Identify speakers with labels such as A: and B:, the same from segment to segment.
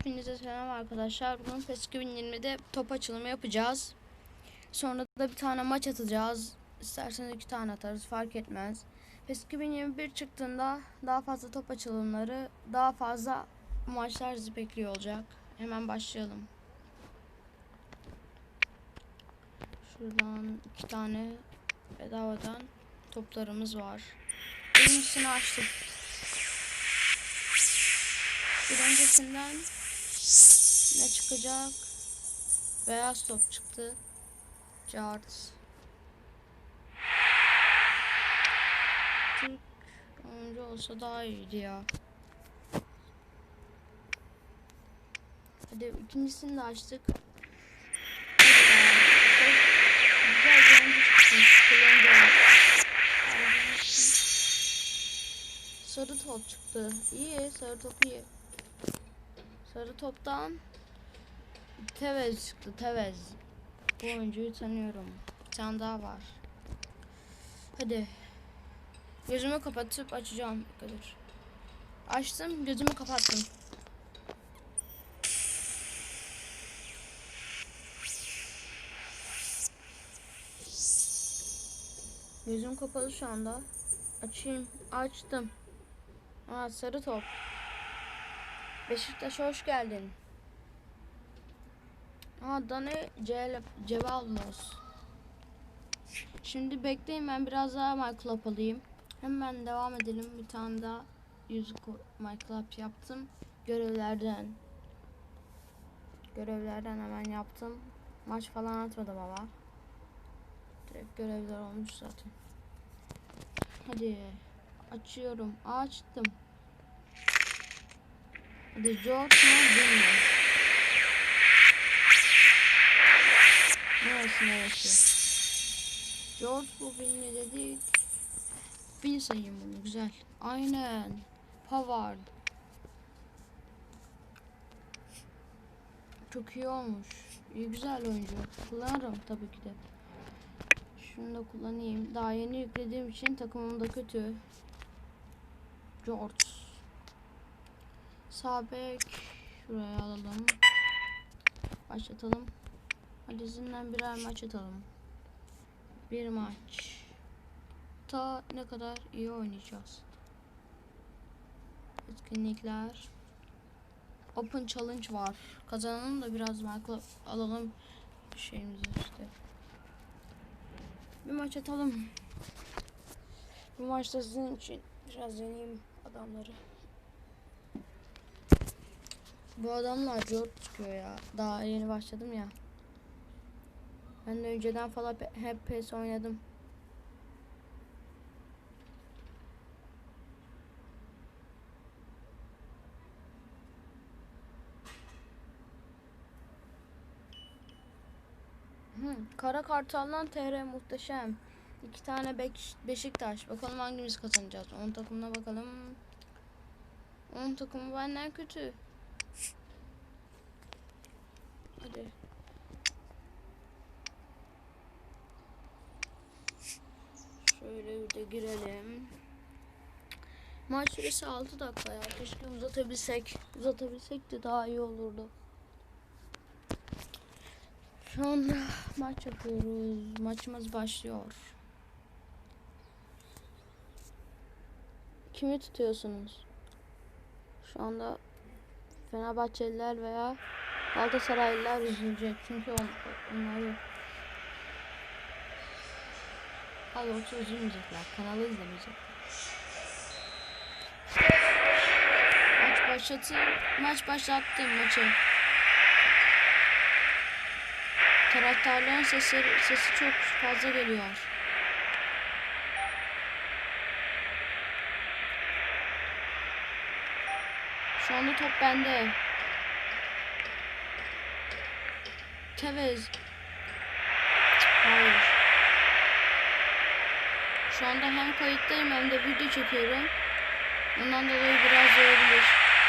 A: Hepinize selam arkadaşlar. Bugün PES 2020'de top açılımı yapacağız. Sonra da bir tane maç atacağız. İsterseniz iki tane atarız fark etmez. PES 2021 çıktığında daha fazla top açılımları, daha fazla maçlar sizi bekliyor olacak. Hemen başlayalım. Şuradan iki tane bedavadan toplarımız var. Birincisini açtık. Bir öncesinden ne çıkacak? Beyaz top çıktı. Cart. Türk olsa daha iyiydi ya. Hadi ikincisini de açtık. Sarı top çıktı. İyi, sarı top iyi. Sarı toptan Tevez çıktı. Tevez. Bu oyuncuyu tanıyorum. Bir tane daha var. Hadi. Gözümü kapatıp açacağım. Kadar. Açtım. Gözümü kapattım. Gözüm kapalı şu anda. Açayım. Açtım. Aa sarı top. Beşiktaş'a hoş geldin. Aa Dane Ce Cevalnos. Şimdi bekleyin ben biraz daha My Club alayım. Hemen devam edelim. Bir tane daha yüzük My Club yaptım. Görevlerden. Görevlerden hemen yaptım. Maç falan atmadım ama. Direkt görevler olmuş zaten. Hadi. Açıyorum. Açtım. Hadi George mu bilmiyorum. Neresi neresi? George bu bilmiyor dedik. Bir sayayım bunu güzel. Aynen. Pavard. Çok iyi olmuş. İyi güzel oyuncu. Kullanırım tabii ki de. Şunu da kullanayım. Daha yeni yüklediğim için takımım da kötü. George. Sağ bek. Şuraya alalım. Başlatalım. Hadi izinden birer maç atalım. Bir maç. Ta ne kadar iyi oynayacağız. Etkinlikler. Open Challenge var. Kazanalım da biraz marka alalım şeyimizi işte. Bir maç atalım. Bu maçta sizin için biraz deneyeyim adamları. Bu adamlar çok çıkıyor ya. Daha yeni başladım ya. Ben de önceden falan hep PES oynadım. Hı, Kara Kartal'dan TR muhteşem. İki tane Bek Beşiktaş. Bakalım hangimiz kazanacağız. 10 takımına bakalım. 10 takımı benden kötü. Hadi. Şöyle bir de girelim. Maç süresi 6 dakika ya. Keşke uzatabilsek. Uzatabilsek de daha iyi olurdu. Şu anda maç yapıyoruz. Maçımız başlıyor. Kimi tutuyorsunuz? Şu anda Fenerbahçeliler veya Galatasaraylılar üzülecek. Çünkü on, onlar yok. Daha doğrusu üzülmeyecekler. Kanalı izlemeyecekler. Maç başlatı maç başlattım maçı. Taraftarların sesi, sesi çok fazla geliyor. Şu anda top bende. Tevez. Hayır. Şu anda hem kayıttayım hem de video çekiyorum. Ondan dolayı biraz yorulur.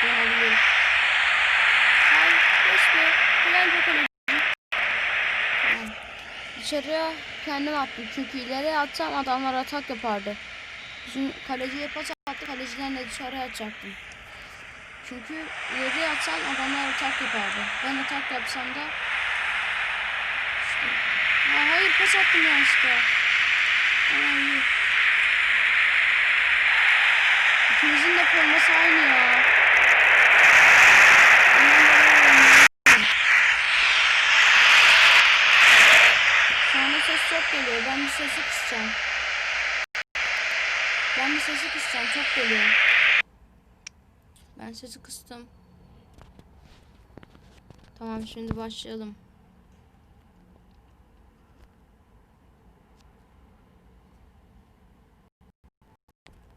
A: Yanabilir. Hayır. Keşke. Bence kaleci. Tamam. Kendim attım. Çünkü ileriye atsam adamlar atak yapardı. Bizim kaleciye pas attı. Kaleciden de atacaktım. Çünkü ileriye atsan adamlar atak yapardı. Ben atak yapsam da işte. Ya hayır pas attım yanlışlıkla. Aa, iyi. İkimizin de forması aynı ya. Ses çok geliyor. Ben bir sesi kısacağım. Ben bir sesi kısacağım. Çok geliyor. Ben sesi kıstım. Tamam şimdi başlayalım.